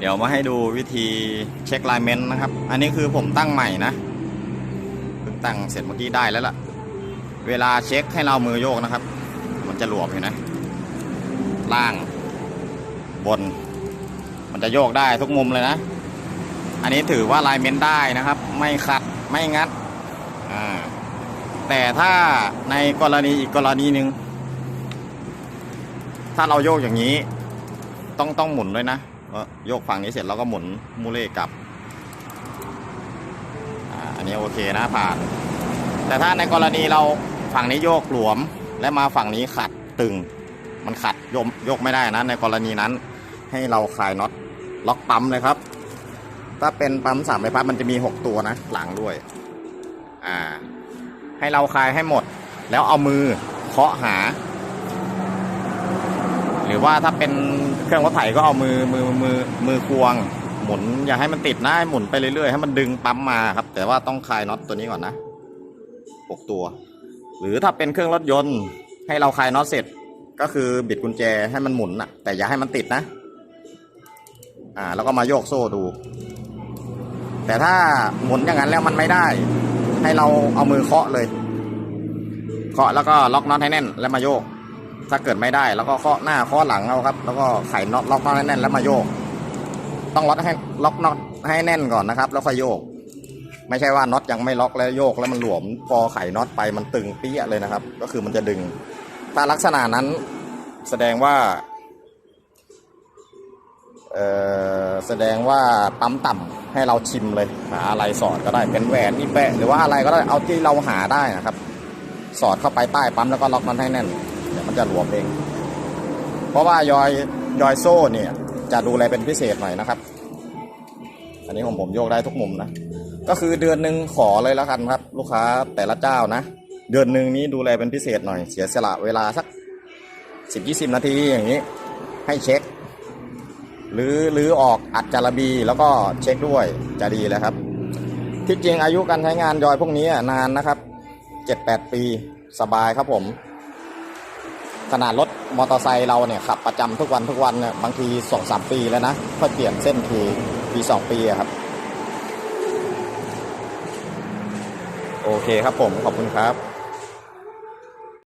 เดี๋ยวมาให้ดูวิธีเช็คไลเมนต์นะครับ อันนี้คือผมตั้งใหม่นะเพิ่งตั้งเสร็จเมื่อกี้ได้แล้วล่ะ เวลาเช็คให้เรามือโยกนะครับ มันจะหลวมอยู่นะ ล่างบน มันจะโยกได้ทุกมุมเลยนะ อันนี้ถือว่าไลเมนต์ได้นะครับ ไม่ขัดไม่งัดอ่าแต่ถ้าในกรณีอีกกรณีหนึ่งถ้าเราโยกอย่างนี้ ต้องต้องหมุนด้วยนะ เอ่อโยกฝั่งนี้เสร็จเราก็หมุนมูเล่กลับอันนี้โอเคนะผ่าน แต่ถ้าในกรณีเราฝั่งนี้โยกหลวม และมาฝั่งนี้ขัดตึง มันขัดโยมยกไม่ได้นะในกรณีนั้น ให้เราคลายน็อตล็อกปั๊มเลยครับ ถ้าเป็นปั๊มสามใบพัดมันจะมีหกตัวนะ หลังด้วย อ่า ให้เราคลายให้หมด แล้วเอามือเคาะหา หรือว่าถ้าเป็นเครื่องรถไถก็เอามือมือมือมือควง หมุนอย่าให้มันติดนะให้หมุนไปเรื่อยๆให้มันดึงปั๊มมาครับ แต่ว่าต้องคลายน็อตตัวนี้ก่อนนะหกตัว หรือถ้าเป็นเครื่องรถยนต์ ให้เราคลายน็อตเสร็จ ก็คือบิดกุญแจให้มันหมุนนะแต่อย่าให้มันติดนะอ่าแล้วก็มาโยกโซ่ดู แต่ถ้าหมุนอย่างนั้นแล้วมันไม่ได้ ให้เราเอามือเคาะเลย เคาะแล้วก็ล็อกน็อตให้แน่นแล้วมาโยก ถ้าเกิดไม่ได้ แล้วก็เคาะหน้าเคาะหลังเอาครับ แล้วก็ไขน็อตล็อกน็อตให้แน่นแล้วมาโยก ต้องล็อกให้ล็อกน็อตให้แน่นก่อนนะครับ แล้วค่อยโยก ไม่ใช่ว่าน็อตยังไม่ล็อกแล้วโยกแล้วมันหลวม พอไขน็อตไปมันตึงเปี้ยเลยนะครับ ก็คือมันจะดึง ถ้าลักษณะนั้นแสดงว่าเออแสดงว่าปั๊มต่ำให้เราชิมเลย หาอะไรสอดก็ได้เป็นแหวนนี่แปะหรือว่าอะไรก็ได้เอาที่เราหาได้นะครับ สอดเข้าไปใต้ปั๊มแล้วก็ล็อกมันให้แน่น เดี๋ยวมันจะหลวมเอง เพราะว่ายอยยอยโซ่เนี่ย จะดูแลเป็นพิเศษหน่อยนะครับ อันนี้ของผมโยกได้ทุกมุมนะ ก็คือเดือนหนึ่งขอเลยแล้วกันครับ ลูกค้าแต่ละเจ้านะ เดือนหนึ่งนี้ดูแลเป็นพิเศษหน่อย เสียสละเวลาสักสิบยี่สิบนาทีอย่างนี้ ให้เช็คหรือหรือออกอัดจารบีแล้วก็เช็คด้วยจะดีเลยครับ ที่จริงอายุการใช้งานยอยพวกนี้นานนะครับเจ็ดแปดปีสบายครับผม ขนาดรถมอเตอร์ไซค์เราเนี่ยขับประจำทุกวันทุกวันเนี่ยบางทีสองสามปีแล้วนะค่อยเปลี่ยนเส้นทีปีสองปีครับ โอเคครับผมขอบคุณครับ